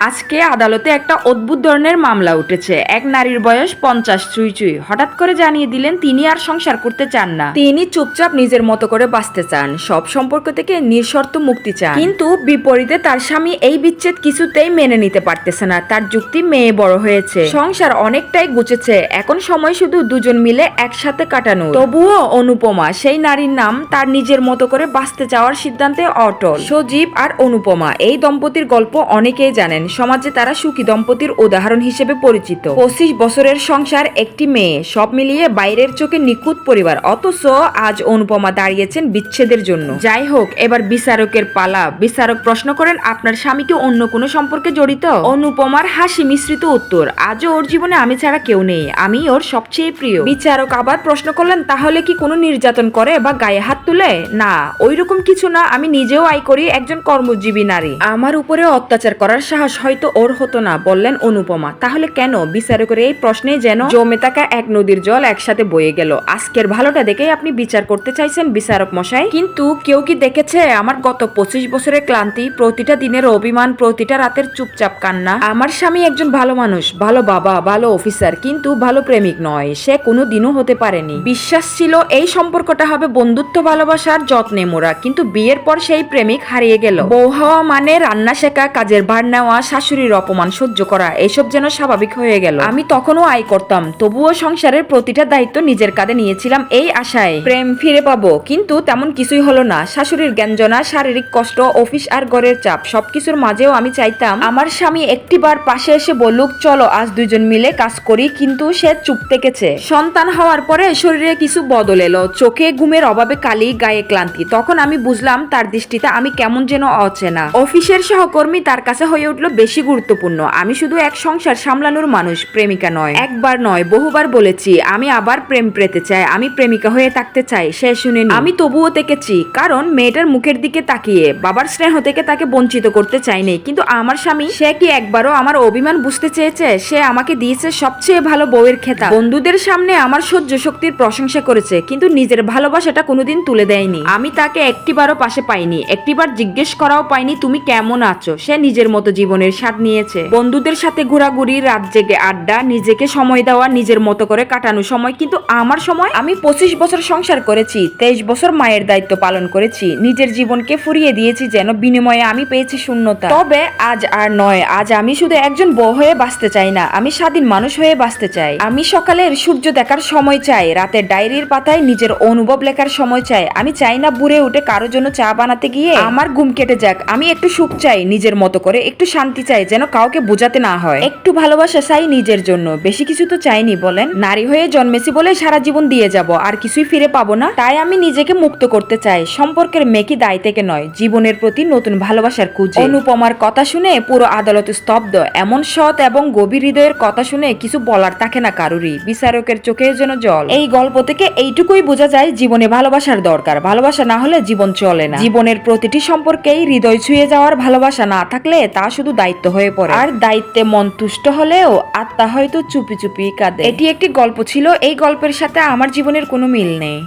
আজকে আদালতে একটা অদ্ভুত ধরনের মামলা উঠেছে। এক নারীর বয়স পঞ্চাশ, চুই চুই। হঠাৎ করে জানিয়ে দিলেন তিনি আর সংসার করতে চান না। তিনি চুপচাপ নিজের মতো করে বাঁচতে চান। সব সম্পর্ক থেকে নিঃশর্ত মুক্তি চান। কিন্তু বিপরীতে তার স্বামী এই বিচ্ছেদ কিছুতেই মেনে নিতে পারতেছে না। তার যুক্তি মেয়ে বড় হয়েছে। সংসার অনেকটাই গুছেছে। এখন সময় শুধু দুজন মিলে একসাথে কাটানো। তবুও অনুপমা, সেই নারীর নাম তার নিজের মতো করে বাঁচতে চাওয়ার সিদ্ধান্তে অটল। সজীব আর অনুপমা, এই দম্পতির গল্প অনেকেই জানেন। সমাজে তারা সুখী দম্পতির উদাহরণ হিসেবে পরিচিত। পঁচিশ বছরের সংসার, একটি মেয়ে। সব মিলিয়ে বাইরের চোখে নিখুঁত পরিবার। অথচ আজ অনুপমা দাঁড়িয়েছেন বিচ্ছেদের জন্য। যাই হোক, এবার বিচারকের পালা। বিচারক প্রশ্ন করেন, আপনার স্বামী কি অন্য কোনো সম্পর্কে জড়িত? অনুপমার হাসি মিশ্রিত উত্তর, আজও ওর জীবনে আমি ছাড়া কেউ নেই। আমি ওর সবচেয়ে প্রিয়। বিচারক আবার প্রশ্ন করলেন, তাহলে কি কোনো নির্যাতন করে বা গায়ে হাত তুলে? না, ওইরকম কিছু না। আমি নিজেও আয় করি একজন কর্মজীবী নারী। আমার উপরে অত্যাচার করার সাহস হয়তো ওর হতো না, বললেন অনুপমা। তাহলে কেন? বিচারকের এই প্রশ্নে যেন জমে থাকা এক নদীর জল একসাথে বয়ে গেল। আজকের ভালোটা দেখেই আপনি বিচার করতে চাইছেন বিচারক মশাই। কিন্তু কেউ কি দেখেছে আমার গত পঁচিশ বছরের ক্লান্তি, প্রতিটা দিনের অভিমান, প্রতিটা রাতের চুপচাপ কান্না? আমার স্বামী একজন ভালো মানুষ, ভালো বাবা, ভালো অফিসার, কিন্তু ভালো প্রেমিক নয়। সে কোনো দিনও হতে পারেনি। বিশ্বাস ছিল এই সম্পর্কটা হবে বন্ধুত্ব ভালোবাসার যত্নে মোরা কিন্তু বিয়ের পর সেই প্রেমিক হারিয়ে গেল। বউ হওয়া মানে রান্না শেখা, কাজের ভার নেওয়া শাশুড়ির অপমান সহ্য করা, এসব যেন স্বাভাবিক হয়ে গেল। আমি তখনও আয় করতাম, তবুও সংসারের প্রতিটা দায়িত্ব নিজের কাঁধে নিয়েছিলাম এই আশায়। প্রেম ফিরে পাবো, কিন্তু তেমন কিছুই হলো না। শাশুড়ির জ্ঞানজনা, শারীরিক কষ্ট, অফিস আর ঘরের চাপ, সবকিছুর মাঝেও আমি চাইতাম, আমার স্বামী একটিবার পাশে এসে বলুক, চলো, আজ দুজন মিলে কাজ করি। কিন্তু সে চুপ থেকেছে। সন্তান হওয়ার পরে শরীরে কিছু বদল এলো। চোখে ঘুমের অভাবে কালি, গায়ে ক্লান্তি। তখন আমি বুঝলাম, তার দৃষ্টিতে আমি কেমন যেন অচেনা। অফিসের সহকর্মী তার কাছে হয়ে উঠল বেশি গুরুত্বপূর্ণ। আমি শুধু এক সংসার সামলানোর মানুষ, প্রেমিকা নয়। একবার নয়, বহুবার বলেছি, আমি আবার প্রেম পেতে চাই, আমি প্রেমিকা হয়ে থাকতে চাই, সে শুনে আমি তবুও থেকেছি কারণ মেয়েটার মুখের দিকে তাকিয়ে, বাবার স্নেহ থেকে তাকে বঞ্চিত করতে চাইনি। কিন্তু আমার স্বামী, সে কি একবারও আমার অভিমান বুঝতে চেয়েছে? সে আমাকে দিয়েছে সবচেয়ে ভালো বউয়ের খেতা। বন্ধুদের সামনে আমার সহ্য শক্তির প্রশংসা করেছে, কিন্তু নিজের ভালোবাসাটা কোনোদিন তুলে দেয়নি। আমি তাকে একটিবারও পাশে পাইনি, একটিবার জিজ্ঞেস করাও পাইনি, তুমি কেমন আছো? সে নিজের মতো জীবনের স্বাদ নিয়েছে। বন্ধুদের সাথে ঘোরাঘুরি, রাত জেগে আড্ডা, নিজেকে সময় দেওয়া, নিজের মতো করে কাটানো সময়। কিন্তু আমার সময়? আমি পঁচিশ বছর সংসার করেছি, তেইশ বছর মায়ের দায়িত্ব পালন করেছি। নিজের জীবনকে ফুরিয়ে দিয়েছি যেন বিনিময়ে আমি পেয়েছি শূন্যতা। তবে আজ আর নয়, আজ আমি শুধু একজন বউ হয়ে বাঁচতে চাই না, আমি স্বাধীন মানুষ হয়ে বাঁচতে চাই। আমি সকালের সূর্য দেখার সময় চাই, রাতের ডায়েরির পাতায় নিজের অনুভব লেখার সময় চাই। আমি চাই না বুড়ে উঠে কারোর জন্য চা বানাতে গিয়ে আমার ঘুম কেটে যাক, আমি একটু সুখ চাই, নিজের মতো করে একটু শান্তি চাই যেন কাউকে বোঝাতে না হয়। একটু ভালোবাসা চাই নিজের জন্য। বেশি কিছু তো চাইনি বলেন। নারী হয়ে জন্মেছি বলে সারা জীবন দিয়ে যাব আর কিছুই ফিরে পাবো না। তাই আমি নিজেকে মুক্ত করতে চাই। সম্পর্কের মেকি দায় থেকে নয় জীবনের প্রতি নতুন ভালোবাসার খুঁজে। অনুপমার কথা শুনে পুরো আদালত স্তব্ধ। এমন সৎ এবং গভীর হৃদয়ের কথা শুনে কিছু বলার থাকে না কারুরই। বিচারকের চোখে যেন জল। এই গল্প থেকে এইটুকুই বোঝা যায় জীবনে ভালোবাসার দরকার। ভালোবাসা না হলে জীবন চলে না। জীবনের প্রতিটি সম্পর্কেই হৃদয় ছুঁয়ে যাওয়ার ভালোবাসা না থাকলে তা শুধু দায়িত্ব হয়ে পড়ে। আর দায়িত্বে মন তুষ্ট হলেও আত্মা হয়তো চুপি চুপি কাঁদে। এটি একটি গল্প ছিল। এই গল্পের সাথে আমার জীবনের কোনো মিল নেই।